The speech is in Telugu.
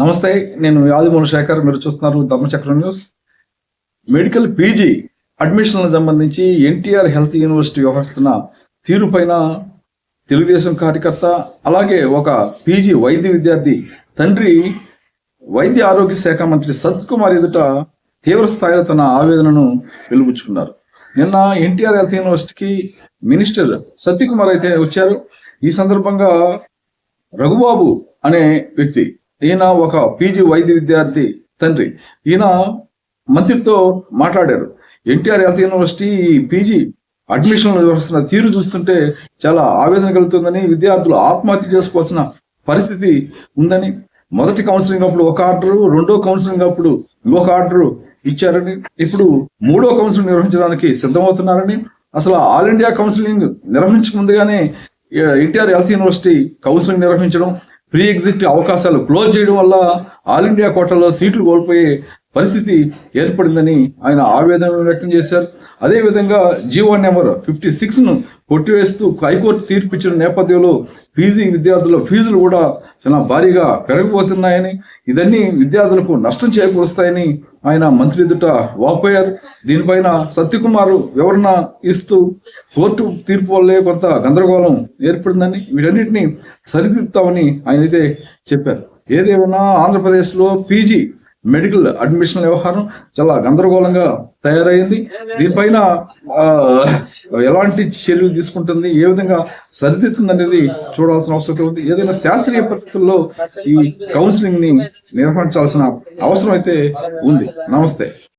నమస్తే నేను యాదిమూల శేఖర్. మీరు చూస్తున్నారు ధర్మచక్రం న్యూస్. మెడికల్ పీజీ అడ్మిషన్లకు సంబంధించి ఎన్టీఆర్ హెల్త్ యూనివర్సిటీ వ్యవహరిస్తున్న తీరుపైన తెలుగుదేశం కార్యకర్త అలాగే ఒక పీజీ వైద్య విద్యార్థి తండ్రి వైద్య ఆరోగ్య శాఖ మంత్రి సత్కుమార్ ఎదుట తీవ్ర స్థాయిలో తన ఆవేదనను వెలుగుచ్చుకున్నారు నిన్న ఎన్టీఆర్ హెల్త్ యూనివర్సిటీకి మినిస్టర్ సత్యకుమార్ అయితే వచ్చారు. ఈ సందర్భంగా రఘుబాబు అనే వ్యక్తి ఈయన ఒక పీజీ వైద్య విద్యార్థి తండ్రి. ఈయన మంత్రితో మాట్లాడారు. ఎన్టీఆర్ హెల్త్ యూనివర్సిటీ ఈ పీజీ అడ్మిషన్లు వ్యవహరిస్తున్న తీరు చూస్తుంటే చాలా ఆవేదన కలుగుతుందని విద్యార్థులు ఆత్మహత్య చేసుకోవాల్సిన పరిస్థితి ఉందని మొదటి కౌన్సిలింగ్ అప్పుడు ఒక ఆర్డరు రెండో కౌన్సిలింగ్ అప్పుడు ఇంకొక ఆర్డరు ఇచ్చారని ఇప్పుడు మూడో కౌన్సిలింగ్ నిర్వహించడానికి సిద్ధమవుతున్నారని అసలు ఆల్ ఇండియా కౌన్సిలింగ్ నిర్వహించక ముందుగానే ఎన్టీఆర్ హెల్త్ యూనివర్సిటీ కౌన్సిలింగ్ నిర్వహించడం ప్రీ ఎగ్జిట్ అవకాశాలు క్లోజ్ చేయడం వల్ల ఆల్ ఇండియా కోటాలో సీట్లు కోల్పోయే పరిస్థితి ఏర్పడిందని ఆయన ఆవేదన వ్యక్తం చేశారు. అదేవిధంగా జీవో నెంబర్ ఫిఫ్టీ సిక్స్ను కొట్టివేస్తూ హైకోర్టు తీర్పు ఇచ్చిన నేపథ్యంలో పీజీ విద్యార్థుల ఫీజులు కూడా చాలా భారీగా పెరగబోతున్నాయని ఇదన్నీ విద్యార్థులకు నష్టం చేకూరుస్తాయని ఆయన మంత్రి ఎదుట వాపోయారు. దీనిపైన సత్యకుమార్ వివరణ ఇస్తూ కోర్టు తీర్పు వల్లే కొంత గందరగోళం ఏర్పడిందని వీటన్నిటిని సరిదిద్దుతామని ఆయన అయితే చెప్పారు. ఏదేమైనా ఆంధ్రప్రదేశ్లో పీజీ మెడికల్ అడ్మిషన్ వ్యవహారం చాలా గందరగోళంగా తయారైంది. దీనిపైన ఎలాంటి చర్యలు తీసుకుంటుంది ఏ విధంగా సరిదిద్దుతుంది అనేది చూడాల్సిన అవసరం ఉంది. ఏదైనా శాస్త్రీయ పద్ధతుల్లో ఈ కౌన్సిలింగ్ని నిర్వహించాల్సిన అవసరం అయితే ఉంది. నమస్తే.